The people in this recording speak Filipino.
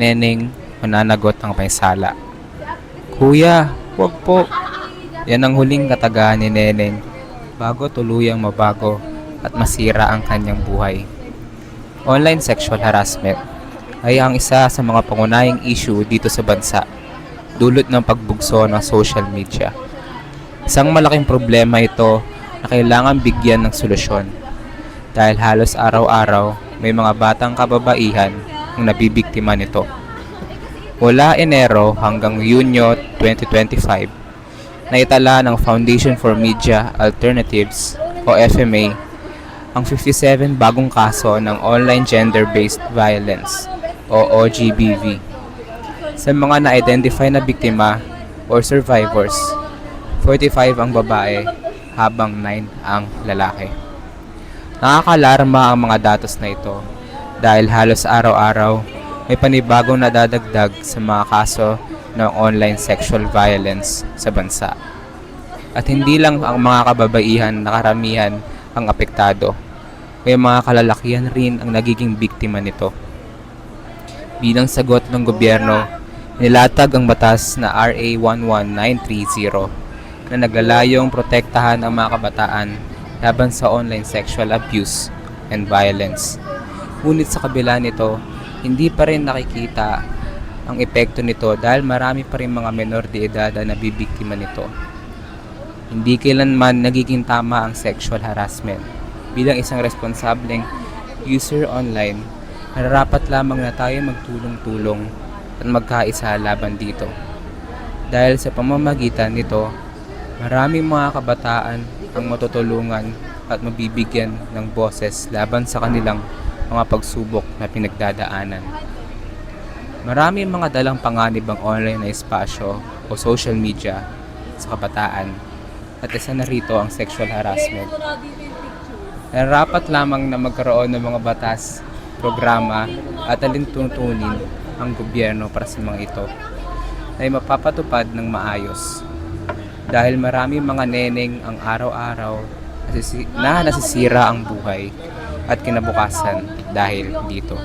Neneng, mananagot ang paisala. Kuya, wag po. Yan ang huling katagaan ni Neneng bago tuluyang mabago at masira ang kanyang buhay. Online sexual harassment ay ang isa sa mga pangunahing issue dito sa bansa, dulot ng pagbugso ng social media. Isang malaking problema ito na kailangan bigyan ng solusyon dahil halos araw-araw may mga batang kababaihan ang nabibiktima nito. Mula Enero hanggang Yunyo 2025, naitala ng Foundation for Media Alternatives o FMA ang 57 bagong kaso ng online gender-based violence o OGBV. Sa mga na-identify na biktima or survivors, 45 ang babae habang 9 ang lalaki. Nakakalarma ang mga datos na ito dahil halos araw-araw may panibagong nadadagdag sa mga kaso ng online sexual violence sa bansa. At hindi lang ang mga kababaihan na karamihan ang apektado, may mga kalalakihan rin ang nagiging biktima nito. Bilang sagot ng gobyerno, nilatag ang batas na RA 11930 na naglalayong protektahan ang mga kabataan laban sa online sexual abuse and violence. Ngunit sa kabila nito, hindi pa rin nakikita ang epekto nito dahil marami pa rin mga menor de edad na nabibiktima nito. Hindi kailanman nagiging tama ang sexual harassment. Bilang isang responsableng user online, nararapat lamang na tayo magtulong-tulong at magkaisa laban dito. Dahil sa pamamagitan nito, maraming mga kabataan ang matutulungan at mabibigyan ng boses laban sa kanilang mga pagsubok na pinagdadaanan. Marami mga dalang panganib ang online na espasyo o social media sa kabataan at isa na rito ang sexual harassment. Nararapat lamang na magkaroon ng mga batas, programa at alintuntunin ang gobyerno para sa mga ito ay mapapatupad ng maayos. Dahil marami mga neneng ang araw-araw na nasisira ang buhay at kinabukasan dahil dito.